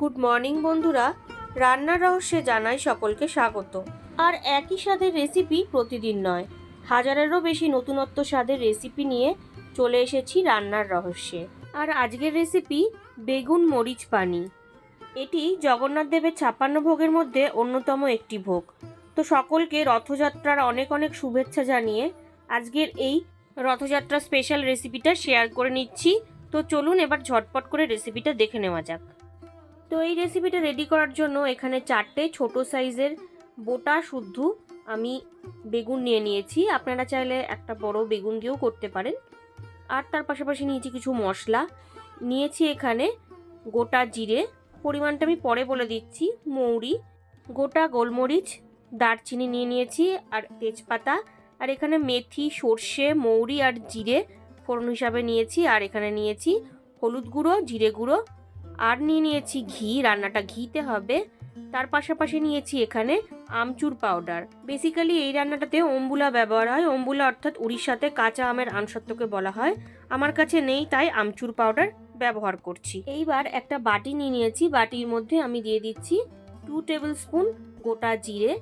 Good morning, বন্ধুরা। রান্নার রহস্যে জানাই সকলকে স্বাগত। আর একই স্বাদের রেসিপি প্রতিদিন নয়। হাজারেরও বেশি নতুনত্ব স্বাদের রেসিপি নিয়ে চলে এসেছি রান্নার রহস্যে। আর আজকের রেসিপি বেগুন মরিচ পানি। এটি জগন্নাথ দেবের ছাপ্পান্ন ভোগের মধ্যে অন্যতম একটি ভোগ। তো সকলকে রথযাত্রার অনেক অনেক শুভেচ্ছা জানিয়ে আজকের এই রথযাত্রা স্পেশাল রেসিপিটা শেয়ার করে নিচ্ছি। তো চলুন এবার ঝটপট করে রেসিপিটা দেখে নেওয়া যাক। তো এই রেসিপিটা রেডি করার জন্য এখানে চারটে ছোট সাইজের বোটা শুদ্ধ আমি বেগুন নিয়ে নিয়েছি। আপনারা চাইলে একটা বড় বেগুন দিয়েও করতে পারেন। আর তার পাশাপাশি নিয়েছি কিছু মশলা। নিয়েছি এখানে গোটা জিরে। পরিমাণটা আমি পরে বলে দিচ্ছি। মৌরি, গোটা গোলমরিচ, দারচিনি নিয়ে নিয়েছি আর তেজপাতা। আর এখানে মেথি, সর্ষে, মৌরি আর জিরে ফোড়ন হিসাবে নিয়েছি। আর এখানে নিয়েছি হলুদ গুঁড়ো, জিরে গুঁড়ো আর নিয়ে নিয়েছি ঘি, রান্নাটা ঘিতে হবে। তার পাশাপাশি নিয়েছি এখানে আমচুর পাউডার বেসিক্যালি এই রান্নাটাতে অম্বুলা ব্যবহার হয়। অম্বুলা অর্থাৎ উড়িষ্যাতে কাঁচা আমের আনসত্বকে বলা হয়। আমার কাছে নেই, তাই আমচুর পাউডার ব্যবহার করছি। এইবার একটা বাটি নিয়ে নিয়েছি। বাটির মধ্যে আমি দিয়ে দিচ্ছি টু টেবিল স্পুন গোটা জিরে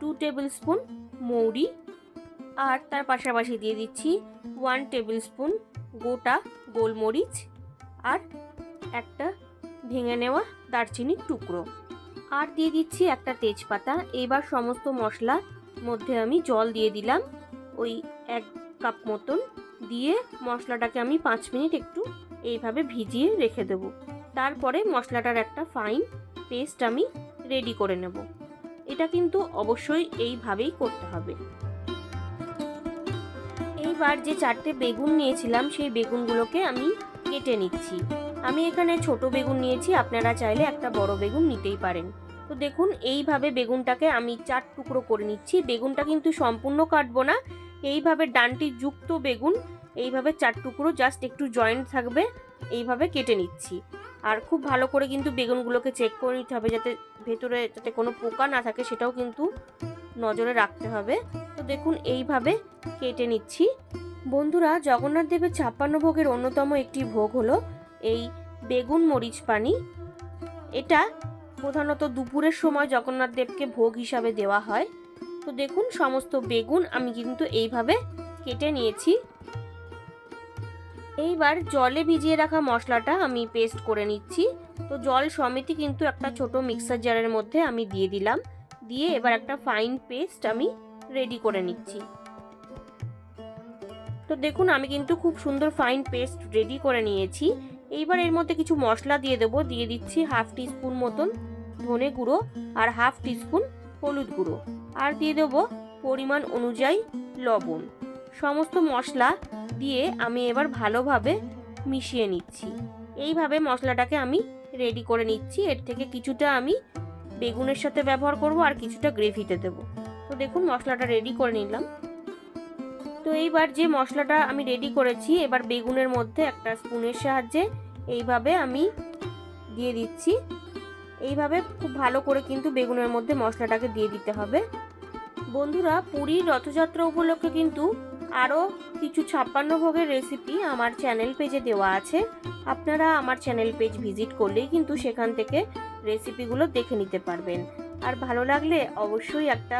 টু টেবিল স্পুন মৌরি আর তার পাশাপাশি দিয়ে দিচ্ছি ওয়ান টেবিল স্পুন গোটা গোলমরিচ আর একটা ভেঙে নেওয়া দারচিনির টুকরো। আর দিয়ে দিচ্ছি একটা তেজপাতা। এবার সমস্ত মশলা মধ্যে আমি জল দিয়ে দিলাম। ওই এক কাপ মতন। দিয়ে মশলাটাকে আমি পাঁচ মিনিট একটু এইভাবে ভিজিয়ে রেখে দেব। তারপরে মশলাটার একটা ফাইন পেস্ট আমি রেডি করে নেব। এটা কিন্তু অবশ্যই এইভাবেই করতে হবে। এইবার যে চারটে বেগুন নিয়েছিলাম, সেই বেগুনগুলোকে আমি কেটে নিচ্ছি। আমি এখানে ছোট বেগুন নিয়েছি, আপনারা চাইলে একটা বড় বেগুন নিতেই পারেন। তো দেখুন, এইভাবে বেগুনটাকে আমি চার টুকরো করে নিচ্ছি। বেগুনটা কিন্তু সম্পূর্ণ কাটবো না। এইভাবে ডানটি যুক্ত বেগুন, এইভাবে চার টুকরো জাস্ট একটু জয়েন্ট থাকবে, এইভাবে কেটে নিচ্ছি। আর খুব ভালো করে কিন্তু বেগুনগুলোকে চেক করে নিতে হবে যাতে ভেতরে যাতে কোনো পোকা না থাকে, সেটাও কিন্তু নজরে রাখতে হবে। তো দেখুন, এইভাবে কেটে নিচ্ছি। বন্ধুরা, জগন্নাথ দেবের ছাপ্পান্ন ভোগের অন্যতম একটি ভোগ হলো এই বেগুন মরিচ পানি। এটা প্রধানত দুপুরের সময় জগন্নাথ দেবকে ভোগ হিসাবে দেওয়া হয়। তো দেখুন, সমস্ত বেগুন আমি কিন্তু এইভাবে কেটে নিয়েছি। এইবার জলে ভিজিয়ে রাখা মশলাটা আমি পেস্ট করে নিচ্ছি। তো জল সমেতই কিন্তু একটা ছোট মিক্সার জারের মধ্যে আমি দিয়ে দিলাম। দিয়ে এবার একটা ফাইন পেস্ট আমি রেডি করে নিচ্ছি। তো দেখুন, আমি কিন্তু খুব সুন্দর ফাইন পেস্ট রেডি করে নিয়েছি। এইবার এর মধ্যে কিছু মশলা দিয়ে দেবো। দিয়ে দিচ্ছি হাফ টিস্পুন মতন ধনে গুঁড়ো আর হাফ টিস্পুন হলুদ গুঁড়ো। আর দিয়ে দেবো পরিমাণ অনুযায়ী লবণ। সমস্ত মশলা দিয়ে আমি এবার ভালোভাবে মিশিয়ে নিচ্ছি। এইভাবে মশলাটাকে আমি রেডি করে নিচ্ছি। এর থেকে কিছুটা আমি বেগুনের সাথে ব্যবহার করব আর কিছুটা গ্রেভিতে দেবো। তো দেখুন, মশলাটা রেডি করে নিলাম। তো এইবার যে মশলাটা আমি রেডি করেছি, এবার বেগুনের মধ্যে একটা স্পুনের সাহায্যে এইভাবে আমি দিয়ে দিচ্ছি। এইভাবে খুব ভালো করে কিন্তু বেগুনের মধ্যে মশলাটাকে দিয়ে দিতে হবে। বন্ধুরা, পুরীর রথযাত্রা উপলক্ষে কিন্তু আরও কিছু ছাপ্পান্ন ভোগের রেসিপি আমার চ্যানেল পেজে দেওয়া আছে। আপনারা আমার চ্যানেল পেজ ভিজিট করলেই কিন্তু সেখান থেকে রেসিপিগুলো দেখে নিতে পারবেন। আর ভালো লাগলে অবশ্যই একটা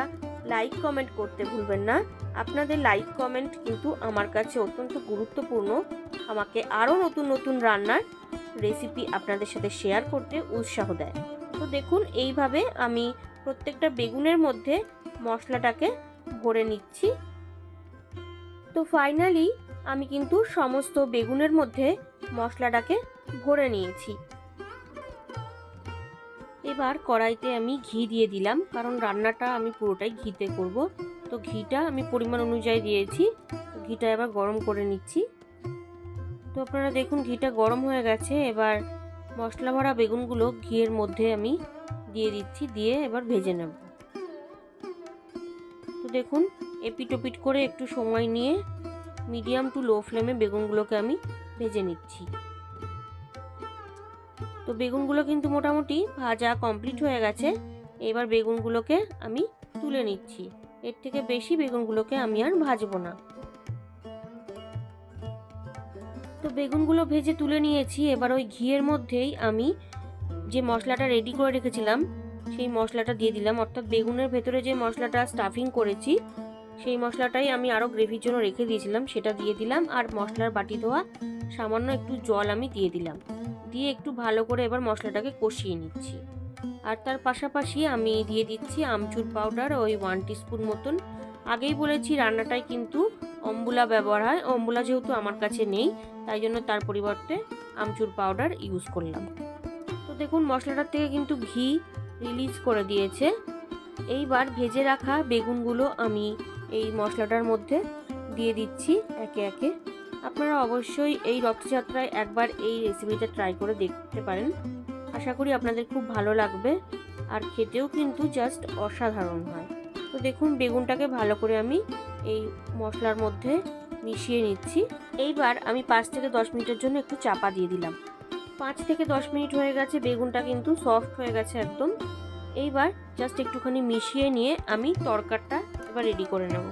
লাইক কমেন্ট করতে ভুলবেন না। আপনাদের লাইক কমেন্ট কিন্তু আমার কাছে অত্যন্ত গুরুত্বপূর্ণ। আমাকে আরও নতুন নতুন রান্নার রেসিপি আপনাদের সাথে শেয়ার করতে উৎসাহ দেয়। তো দেখুন, এইভাবে আমি প্রত্যেকটা বেগুনের মধ্যে মশলাটাকে ভরে নিচ্ছি। তো ফাইনালি আমি কিন্তু সমস্ত বেগুনের মধ্যে মশলাটাকে ভরে নিয়েছি। এবার কড়াইতে আমি ঘি দিয়ে দিলাম, কারণ রান্নাটা আমি পুরোটাই ঘিতে করব। তো ঘিটা আমি পরিমাণ অনুযায়ী দিয়েছি ঘিটা এবার গরম করে নিচ্ছি। তো আপনারা দেখুন, ঘিটা গরম হয়ে গেছে, এবার মশলা ভরা বেগুনগুলো ঘিয়ের মধ্যে আমি দিয়ে দিচ্ছি, দিয়ে এবার ভেজে নেব। তো দেখুন, এপিট ওপিট করে একটু সময় নিয়ে মিডিয়াম টু লো ফ্লেমে বেগুনগুলোকে আমি ভেজে নিচ্ছি। তো বেগুনগুলো কিন্তু মোটামুটি ভাজা কমপ্লিট হয়ে গেছে। এবার বেগুনগুলোকে আমি তুলে নিচ্ছি। এর থেকে বেশি বেগুনগুলোকে আমি আর ভাজবো না। তো বেগুনগুলো ভেজে তুলে নিয়েছি। এবার ওই ঘিয়ের মধ্যেই আমি যে মশলাটা রেডি করে রেখেছিলাম, সেই মশলাটা দিয়ে দিলাম। অর্থাৎ বেগুনের ভেতরে যে মশলাটা স্টাফিং করেছি সেই মশলাটাই আমি আরও গ্রেভির জন্য রেখে দিয়েছিলাম, সেটা দিয়ে দিলাম আর মশলার বাটি ধোয়া, সামান্য একটু জল আমি দিয়ে দিলাম। দিয়ে একটু ভালো করে এবার মশলাটাকে কষিয়ে নিচ্ছি। আর তার পাশাপাশি আমি দিয়ে দিচ্ছি আমচুর পাউডার ওই ওয়ান টিস্পুন মতন। আগেই বলেছি রান্নাটায় কিন্তু অম্বুলা ব্যবহার হয়, অম্বুলা যেহেতু আমার কাছে নেই, তাই জন্য তার পরিবর্তে আমচুর পাউডার ইউজ করলাম। তো দেখুন মশলাটার থেকে কিন্তু ঘি রিলিজ করে দিয়েছে। এইবার ভেজে রাখা বেগুনগুলো আমি এই মশলাটার মধ্যে দিয়ে দিচ্ছি একে একে। আপনারা অবশ্যই এই রথযাত্রায় একবার এই রেসিপিটা ট্রাই করে দেখতে পারেন। আশা করি আপনাদের খুব ভালো লাগবে আর খেতেও কিন্তু জাস্ট অসাধারণ হয়। তো দেখুন, বেগুনটাকে ভালো করে আমি এই মশলার মধ্যে মিশিয়ে নিচ্ছি। এইবার আমি পাঁচ থেকে দশ মিনিটের জন্য একটু চাপা দিয়ে দিলাম। পাঁচ থেকে দশ মিনিট হয়ে গেছে, বেগুনটা কিন্তু সফট হয়ে গেছে একদম। এইবার জাস্ট একটুখানি মিশিয়ে নিয়ে আমি তরকারটা এবার রেডি করে নেব।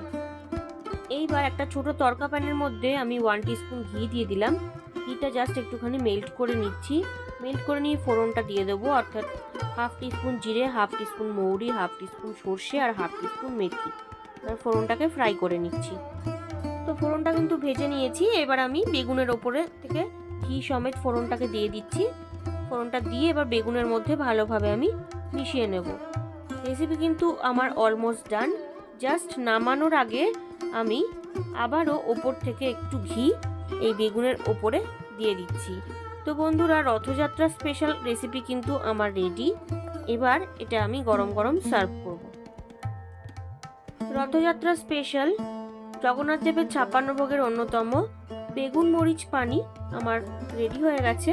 এইবার একটা ছোট তরকা প্যানের মধ্যে আমি ওয়ান টিস্পুন ঘি দিয়ে দিলাম। ঘিটা জাস্ট একটুখানি মেল্ট করে নিচ্ছি। মেল্ট করে নিয়ে ফোড়নটা দিয়ে দেবো, অর্থাৎ হাফ টিস্পুন জিরে হাফ টিস্পুন মৌরি হাফ টিস্পুন সর্ষে আর হাফ টিস্পুন মেথি। এবার ফোড়নটাকে ফ্রাই করে নিচ্ছি। তো ফোড়নটা কিন্তু ভেজে নিয়েছি। এবার আমি বেগুনের ওপরে থেকে ঘি সমেত ফোড়নটাকে দিয়ে দিচ্ছি। ফোড়নটা দিয়ে এবার বেগুনের মধ্যে ভালোভাবে আমি মিশিয়ে নেব। রেসিপি কিন্তু আমার অলমোস্ট ডান জাস্ট নামানোর আগে আমি আবারও ওপর থেকে একটু ঘি এই বেগুনের ওপরে দিয়ে দিচ্ছি। তো বন্ধুরা, রথযাত্রা স্পেশাল রেসিপি কিন্তু আমার রেডি এবার এটা আমি গরম গরম সার্ভ করব। রথযাত্রা স্পেশাল জগন্নাথ দেবের ছাপ্পান্ন ভোগের অন্যতম বেগুন মরিচ পানি আমার রেডি হয়ে গেছে।